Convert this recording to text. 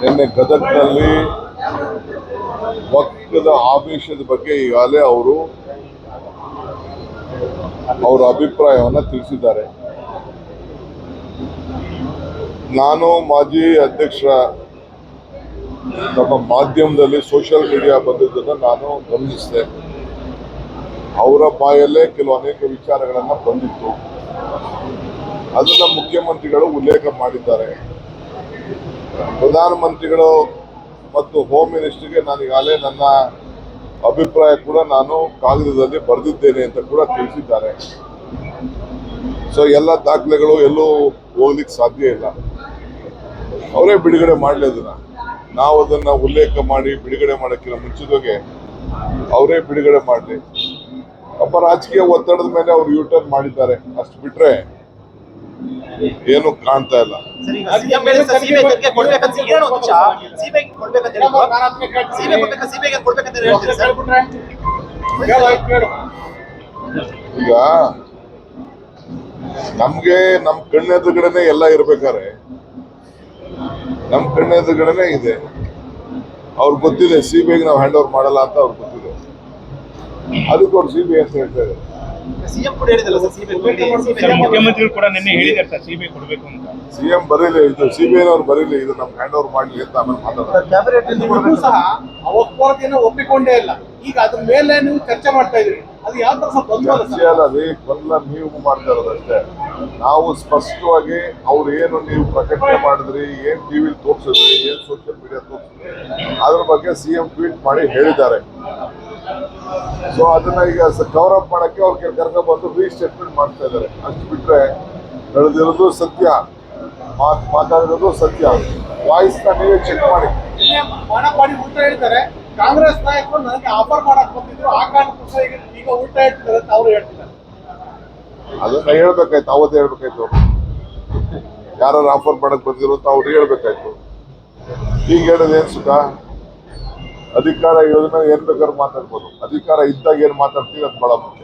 ನಿನ್ನೆ ಗದಗ್ನಲ್ಲಿ ಪಕ್ಕದ ಆಮಿಷದ ಬಗ್ಗೆ ಈಗಾಗಲೇ ಅವರು ಅವರ ಅಭಿಪ್ರಾಯವನ್ನು ತಿಳಿಸಿದ್ದಾರೆ. ನಾನು ಮಾಜಿ ಅಧ್ಯಕ್ಷರ ನಮ್ಮ ಮಾಧ್ಯಮದಲ್ಲಿ ಸೋಷಿಯಲ್ ಮೀಡಿಯಾ ಬಂದಿದ್ದನ್ನು ನಾನು ಗಮನಿಸಿದೆ. ಅವರ ಬಾಯಲ್ಲೇ ಕೆಲವು ಅನೇಕ ವಿಚಾರಗಳನ್ನು ಬಂದಿತ್ತು. ಅದನ್ನು ಮುಖ್ಯಮಂತ್ರಿಗಳು ಉಲ್ಲೇಖ ಮಾಡಿದ್ದಾರೆ. ಪ್ರಧಾನಮಂತ್ರಿಗಳು ಮತ್ತು ಹೋಮ್ ಮಿನಿಸ್ಟರ್ಗೆ ನಾನು ಈಗಾಗಲೇ ನನ್ನ ಅಭಿಪ್ರಾಯ ಕೂಡ ನಾನು ಕಾಗದದಲ್ಲಿ ಬರೆದಿದ್ದೇನೆ ಅಂತ ಕೂಡ ತಿಳಿಸಿದ್ದಾರೆ. ಸೊ ಎಲ್ಲ ದಾಖಲೆಗಳು ಎಲ್ಲೂ ಹೋಗ್ಲಿಕ್ಕೆ ಸಾಧ್ಯ ಇಲ್ಲ. ಅವರೇ ಬಿಡುಗಡೆ ಮಾಡಲಿ ಅದನ್ನ. ನಾವು ಅದನ್ನ ಉಲ್ಲೇಖ ಮಾಡಿ ಬಿಡುಗಡೆ ಮಾಡೋಕ್ಕಿಂತ ಮುಂಚಿತವಾಗಿ ಅವರೇ ಬಿಡುಗಡೆ ಮಾಡಲಿ. ಒಬ್ಬ ರಾಜಕೀಯ ಒತ್ತಡದ ಮೇಲೆ ಅವರು ಯೂಟರ್ನ್ ಮಾಡಿದ್ದಾರೆ. ಅಷ್ಟು ಬಿಟ್ರೆ ಏನು ಕಾಣ್ತಾ ಇಲ್ಲ. ಸರ್, ಈಗ ನಮ್ಗೆ ನಮ್ ಕಣ್ಣೆದುರುಗಡೆನೆ ಎಲ್ಲ ಇರ್ಬೇಕಾರೆ. ನಮ್ ಕಣ್ಣೆದುರುಗಡೆನೆ ಇದೆ. ಅವ್ರಿಗೆ ಗೊತ್ತಿದೆ ಸಿಬಿಐಗೆ ನಾವ್ ನಾವು ಹ್ಯಾಂಡ್ ಓವರ್ ಮಾಡಲ್ಲ ಅಂತ ಅವ್ರಿಗೆ ಗೊತ್ತಿದೆ. ಅದಕ್ಕೆ ಅವ್ರು ಸಿಬಿಐ ಅಂತ ಹೇಳ್ತಾ ಇದ್ದಾರೆ. ಸಿಎಂ ಕೂಡ ಹೇಳಿದಲ್ಲ ಸರ್ ಸರ್ ಮುಖ್ಯಮಂತ್ರಿಗಳು ಕೂಡ ನಿನ್ನೆ ಹೇಳಿದ್ದಾರೆ ಸರ್ ಸಿಬಿಐ ಕೊಡಬೇಕು ಅಂತ. ಸಿ ಎಂ ಬರೀಲಿ ಇದು ಸಿ ಬಿ ಐನವ್ರು ಬರೀಲಿ ಇದು ನಮ್ಗೆ ಹ್ಯಾಂಡ್ ಓವರ್ ಮಾಡ್ಲಿ ಅಂತ ಆಮೇಲೆ ಮಾತಾಡೋದು ನೀವು ಸಹ ವಕ್ಫೋರತೆಯನ್ನು ಒಪ್ಪಿಕೊಂಡೇ ಇಲ್ಲ. ಈಗ ಅದ್ರ ಮೇಲೆ ನೀವು ಚರ್ಚೆ ಮಾಡ್ತಾ ಇದ್ರಿ. ಅದು ಯಾವ ತರ ಗೊಂದಲ ಚರ್ಚೆ ಸರ್? ಅಲ್ಲ ರೀ ಗೊಂದಲ ನೀವು ಮಾಡ್ತಾ ಇರೋದಷ್ಟೇ ನಾವು ಸ್ಪಷ್ಟವಾಗಿ ಅವ್ರು ಏನು ನೀವು ಪ್ರಕಟಣೆ ಮಾಡಿದ್ರಿ ಏನ್ ಟಿವಿಲಿ ತೋರಿಸಿದ್ರಿ ಏನ್ ಸೋಷಿಯಲ್ ಮೀಡಿಯಾ ತೋರಿಸಿದ್ರಿ ಅದ್ರ ಬಗ್ಗೆ ಸಿಎಂ ಟ್ವೀಟ್ ಮಾಡಿ ಹೇಳಿದ್ದಾರೆ. ಸೊ ಅದನ್ನ ಈಗ ಕವರ್ ಅಪ್ ಮಾಡಕ್ಕೆ ಅವ್ರಿಗೆ ಕರ್ಕೊಂಡು ಬಂದು ರೀಸ್ಟೇಟ್ಮೆಂಟ್ ಮಾಡ್ತಾ ಇದ್ದಾರೆ. ಅಷ್ಟು ಬಿಟ್ರೆ ನಡೆದಿರೋದು ಸತ್ಯ. ಮಾತು ಮಾತಾಡಿರೋದು ಸತ್ಯ. ವಾಯ್ಸ್ ನೀವೇ ಚೆಕ್ ಮಾಡಿ. ಉಲ್ಟಾ ಹೇಳ್ತಾರೆ. ಕಾಂಗ್ರೆಸ್ ನಾಯಕರು ನನಗೆ ಆಫರ್ ಮಾಡಕ್ ಬಂದಿದ್ರು. ಆ ಕಾರಣಕ್ಕೂ ಈಗ ಉಲ್ಟಾ ಹೇಳ್ತಿದ್ದಾರೆ ಅಂತ ಅವ್ರು ಹೇಳ್ತಾರೆ ಅದನ್ನ ಹೇಳ್ಬೇಕಾಯ್ತು. ಅವತ್ತು ಹೇಳ್ಬೇಕಾಯ್ತು. ಯಾರು ಆಫರ್ ಮಾಡಕ್ ಬಂದಿದ್ರು ಅಂತ ಅವ್ರು ಹೇಳ್ಬೇಕಾಯ್ತು. ಈಗ ಹೇಳೋದು ಏನ್ ಸುಖ? ಅಧಿಕಾರ ಯೋಜನೆ ಏನ್ ಬೇಕಾದ್ರೂ ಮಾತಾಡ್ಬೋದು. ಅಧಿಕಾರ ಇದ್ದಾಗ ಏನ್ ಮಾತಾಡ್ತೀವಿ ಅದು ಬಹಳ ಮುಖ್ಯ.